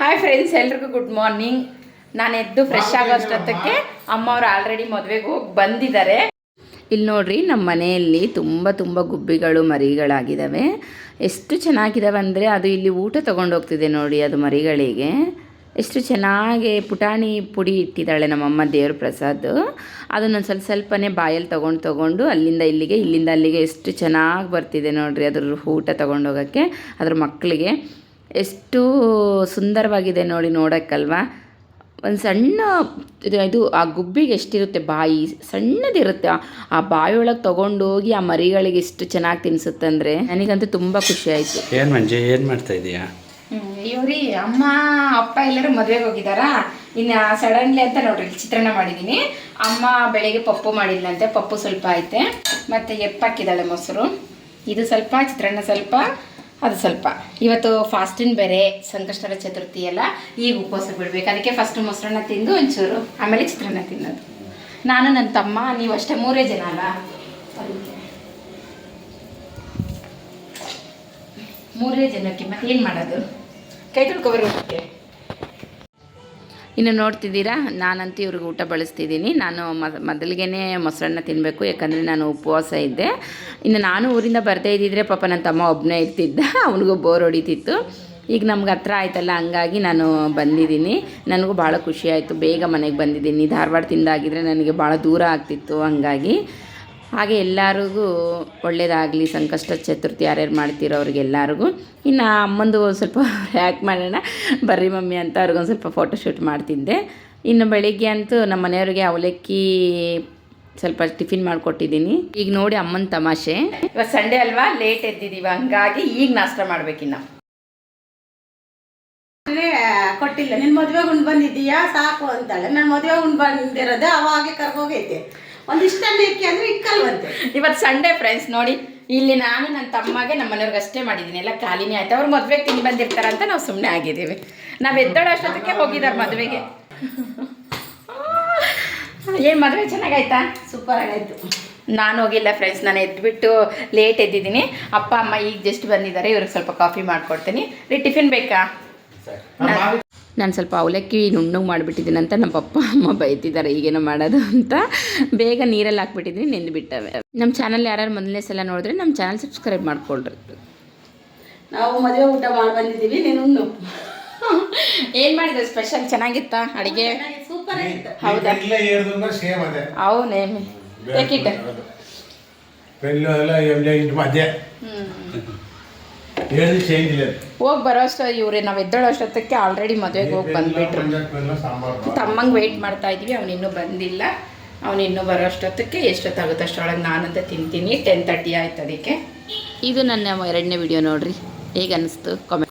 Hi friends ಎಲ್ರಿಗೂ good morning ನಾನು ಎದ್ದು ಫ್ರೆಶ್ ಆಗೋ ಅಷ್ಟೊತ್ತಕ್ಕೆ ಅಮ್ಮ ಅವ್ರು ಆಲ್ರೆಡಿ ಮದುವೆಗೆ ಹೋಗಿ ಬಂದಿದ್ದಾರೆ ಇಲ್ಲಿ ನೋಡ್ರಿ ನಮ್ಮ ಮನೆಯಲ್ಲಿ ತುಂಬ ತುಂಬ ಗುಬ್ಬಿಗಳು ಮರಿಗಳಾಗಿದ್ದಾವೆ ಎಷ್ಟು ಚೆನ್ನಾಗಿದ್ದಾವೆ ಅಂದರೆ ಅದು ಇಲ್ಲಿ ಊಟ ತೊಗೊಂಡು ಹೋಗ್ತಿದೆ ನೋಡಿ ಅದು ಮರಿಗಳಿಗೆ. ಎಷ್ಟು ಚೆನ್ನಾಗಿ ಪುಟಾಣಿ ಪುಡಿ ಇಟ್ಟಿದ್ದಾಳೆ ನಮ್ಮಮ್ಮ ದೇವ್ರ ಪ್ರಸಾದ್. ಅದನ್ನು ಸ್ವಲ್ಪ ಸ್ವಲ್ಪನೇ ಬಾಯಲ್ಲಿ ತೊಗೊಂಡು ತೊಗೊಂಡು ಅಲ್ಲಿಂದ ಇಲ್ಲಿಗೆ, ಇಲ್ಲಿಂದ ಅಲ್ಲಿಗೆ ಎಷ್ಟು ಚೆನ್ನಾಗಿ ಬರ್ತಿದೆ ನೋಡಿರಿ ಅದ್ರ ಊಟ ತೊಗೊಂಡೋಗೋಕ್ಕೆ ಅದ್ರ ಮಕ್ಕಳಿಗೆ ಎಷ್ಟು ಸುಂದರವಾಗಿದೆ ನೋಡಿ ನೋಡೋಕ್ಕಲ್ವಾ? ಒಂದು ಸಣ್ಣ ಇದು ಇದು ಆ ಗುಬ್ಬಿಗೆ ಎಷ್ಟಿರುತ್ತೆ ಬಾಯಿ? ಸಣ್ಣದಿರುತ್ತೆ. ಆ- ಬಾಯಿಯೊಳಗೆ ತೊಗೊಂಡೋಗಿ ಆ ಮರಿಗಳಿಗೆ ಎಷ್ಟು ಚೆನ್ನಾಗಿ ತಿನ್ಸುತ್ತಂದ್ರೆ ನನಗಂತೂ ತುಂಬ ಖುಷಿ ಆಯಿತು. ಏನು ಮಂಜು ಏನು ಮಾಡ್ತಾ ಇದೀಯಾ? ಇವ್ರಿ ಅಮ್ಮ ಅಪ್ಪ ಎಲ್ಲರೂ ಮದುವೆಗೆ ಹೋಗಿದಾರಾ? ಇನ್ನು ಸಡನ್ಲಿ ಅಂತ ನೋಡ್ರಿ ಚಿತ್ರಾನ್ನ ಮಾಡಿದ್ದೀನಿ ಅಮ್ಮ ಬೆಳಿಗ್ಗೆ ಪಪ್ಪು ಮಾಡಿಲ್ಲಂತೆ ಪಪ್ಪು ಸ್ವಲ್ಪ ಐತೆ. ಮತ್ತು ಎಪ್ಪಾಕಿದ್ದಾಳೆ ಮೊಸರು. ಇದು ಸ್ವಲ್ಪ ಚಿತ್ರಾನ್ನ ಸ್ವಲ್ಪ. ಅದು ಸ್ವಲ್ಪ. ಇವತ್ತು ಫಾಸ್ಟಿನ ಬೇರೆ ಸಂಕಷ್ಟರ ಚತುರ್ಥಿ ಎಲ್ಲ, ಈಗ ಉಪವಾಸ ಬಿಡ್ಬೇಕು. ಅದಕ್ಕೆ ಫಸ್ಟ್ ಮೊಸರನ್ನ ತಿಂದು ಒಂಚೂರು, ಆಮೇಲೆ ಚಿತ್ರಾನ್ನ ತಿನ್ನೋದು. ನಾನು ನನ್ನ ತಮ್ಮ, ನೀವು ಅಷ್ಟೇ ಮೂರೇ ಜನ ಅಲ್ಲ ಮೂರೇ ಜನಕ್ಕೆ ಮತ್ತೆ ಏನು ಮಾಡೋದು? ಕೈ ತೊಳ್ಕೊಬರ್ಬೇಕು ಇನ್ನು ನೋಡ್ತಿದ್ದೀರಾ? ನಾನಂತೂ ಇವ್ರಿಗೆ ಊಟ ಬಳಸ್ತಿದ್ದೀನಿ. ನಾನು ಮೊದಲಿಗೆ ಮೊಸರನ್ನ ತಿನ್ನಬೇಕು ಯಾಕಂದರೆ ನಾನು ಉಪವಾಸ ಇದ್ದೆ. ಇನ್ನು ನಾನು ಊರಿಂದ ಬರ್ತಾ ಇದ್ದಿದ್ರೆ ಪಾಪ ನನ್ನ ತಮ್ಮ ಒಬ್ಬನೇ ಇರ್ತಿದ್ದ, ಅವನಿಗೂ ಬೋರ್ ಹೊಡಿತಿತ್ತು. ಈಗ ನಮ್ಗೆ ಹತ್ರ ಆಯ್ತಲ್ಲ, ಹಂಗಾಗಿ ನಾನು ಬಂದಿದ್ದೀನಿ. ನನಗೂ ಭಾಳ ಖುಷಿ ಆಯಿತು. ಬೇಗ ಮನೆಗೆ ಬಂದಿದ್ದೀನಿ. ಧಾರವಾಡದಿಂದಾಗಿದ್ದರೆ ನನಗೆ ಭಾಳ ದೂರ ಆಗ್ತಿತ್ತು, ಹಂಗಾಗಿ. ಹಾಗೆ ಎಲ್ಲರಿಗೂ ಒಳ್ಳೇದಾಗಲಿ, ಸಂಕಷ್ಟ ಚತುರ್ಥಿ ಯಾರ್ಯಾರು ಮಾಡ್ತೀರೋ ಅವ್ರಿಗೆಲ್ಲರಿಗೂ. ಇನ್ನು ಅಮ್ಮಂದು ಸ್ವಲ್ಪ ಯಾಕೆ ಮಾಡೋಣ. ಬರ್ರಿ ಮಮ್ಮಿ ಅಂತ ಅವ್ರಿಗೊಂದು ಸ್ವಲ್ಪ ಫೋಟೋಶೂಟ್ ಮಾಡ್ತಿದ್ದೆ. ಇನ್ನು ಬೆಳಿಗ್ಗೆ ಅಂತೂ ನಮ್ಮ ಮನೆಯವ್ರಿಗೆ ಅವಲಕ್ಕಿ ಸ್ವಲ್ಪ ಟಿಫಿನ್ ಮಾಡಿಕೊಟ್ಟಿದ್ದೀನಿ. ಈಗ ನೋಡಿ ಅಮ್ಮನ ತಮಾಷೆ. ಇವಾಗ ಸಂಡೇ ಅಲ್ವಾ ಲೇಟ್ ಎದ್ದಿದ್ದೀವಿ ಹಂಗಾಗಿ ಈಗ ನಾಷ್ಟ ಮಾಡ್ಬೇಕಿನ್ನ ಕೊಟ್ಟಿಲ್ಲ. ನಿನ್ ಮದುವೆಗೆ ಉಂಡ್ ಬಂದಿದ್ದೀಯಾ? ಸಾಕು ಅಂತಾಳೆ. ನನ್ನ ಮದುವೆಗೆ ಉಂಡ್ ಬಂದಿರೋದೆ, ಅವಾಗೆ ಕರ್ಕೋಗೈತೆ ಒಂದಿಷ್ಟ ಮೇಕೆ ಅಂದ್ರೆ ಇಕ್ಕಲ್ವಂತೆ. ಇವತ್ತು ಸಂಡೇ ಫ್ರೆಂಡ್ಸ್ ನೋಡಿ ಇಲ್ಲಿ ನಾನು ನನ್ನ ತಮ್ಮಗೆ ನಮ್ಮ ಮನೆಯವ್ರಿಗೆ ಅಷ್ಟೇ ಮಾಡಿದ್ದೀನಿ ಎಲ್ಲ ಖಾಲಿನೇ ಆಯ್ತು. ಅವ್ರು ಮದ್ವೆಗೆ ತಿಂದು ಬಂದಿರ್ತಾರಂತ ನಾವು ಸುಮ್ಮನೆ ಆಗಿದ್ದೀವಿ. ನಾವು ಎದ್ದೋಳೋ ಅಷ್ಟೊತ್ತಕ್ಕೆ ಹೋಗಿದ್ದಾರೆ ಮದುವೆಗೆ. ಏನು ಮದುವೆ ಚೆನ್ನಾಗಾಯ್ತಾ? ಸೂಪರ್ ಆಗಾಯ್ತು ನಾನು ಹೋಗಿಲ್ಲ ಫ್ರೆಂಡ್ಸ್ ನಾನು ಎದ್ಬಿಟ್ಟು ಲೇಟ್ ಎದ್ದಿದ್ದೀನಿ. ಅಪ್ಪ ಅಮ್ಮ ಈಗ ಜಸ್ಟ್ ಬಂದಿದ್ದಾರೆ. ಇವ್ರಿಗೆ ಸ್ವಲ್ಪ ಕಾಫಿ ಮಾಡ್ಕೊಡ್ತೀನಿ. ರೀ ಟಿಫಿನ್ ಬೇಕಾ? ನಾನು ಸ್ವಲ್ಪ ಅವಲಕ್ಕಿ ನುಣ್ಣಗೆ ಮಾಡಿಬಿಟ್ಟಿದ್ದೀನಿ ಅಂತ ನಮ್ಮ ಪಪ್ಪ ಅಮ್ಮ ಬೈತಿದ್ದಾರೆ ಈಗೇನೋ ಮಾಡೋದು ಅಂತ. ಬೇಗ ನೀರಲ್ಲಿ ಹಾಕ್ಬಿಟ್ಟಿದ್ದೀನಿ ನೆಂದುಬಿಟ್ಟವೆ ನಮ್ಮ ಚಾನಲ್ ಯಾರ್ಯಾರು ಮೊದಲನೇ ಸಲ ನೋಡಿದ್ರೆ ನಮ್ಮ ಚಾನಲ್ ಸಬ್ಸ್ಕ್ರೈಬ್ ಮಾಡ್ಕೊಳ್ರಿ. ನಾವು ಮದುವೆ ಊಟ ಮಾಡಿ ಬಂದಿದ್ದೀವಿ ನೀನು ಏನು ಮಾಡಿದೆ ಸ್ಪೆಷಲ್ ಚೆನ್ನಾಗಿತ್ತಾ ಅಡುಗೆ? ಸೂಪರ್ ಆಗಿತ್ತು. ಹೌದಾ? ಅವನೇ ಎಲ್ಲ ಮಧ್ಯೆ. ಏನು ಚೇಂಜ್ ಇಲ್ಲ. ಹೋಗಿ ಬರೋ ಅಷ್ಟ ಇವ್ರೆ ನಾವು ಎದ್ದೋಳೋ ಅಷ್ಟೊತ್ತಕ್ಕೆ ಆಲ್ರೆಡಿ ಮದುವೆಗೆ ಹೋಗಿ ಬಂದ್ಬಿಟ್ರು. ತಮ್ಮಂಗೆ ವೆಯ್ಟ್ ಮಾಡ್ತಾ ಇದ್ವಿ ಅವನಿನ್ನೂ ಬಂದಿಲ್ಲ. ಅವನಿನ್ನೂ ಬರೋ ಅಷ್ಟೊತ್ತಕ್ಕೆ ಎಷ್ಟೊತ್ತಾಗುತ್ತೆ ಅಷ್ಟೊಳಗೆ ನಾನಂತ ತಿಂತೀನಿ. ಟೆನ್ ತರ್ಟಿ ಆಯ್ತು ಅದಕ್ಕೆ. ಇದು ನನ್ನ ಎರಡನೇ ವಿಡಿಯೋ ನೋಡ್ರಿ. ಹೇಗೆ ಅನ್ನಿಸ್ತು ಕಾಮೆಂಟ್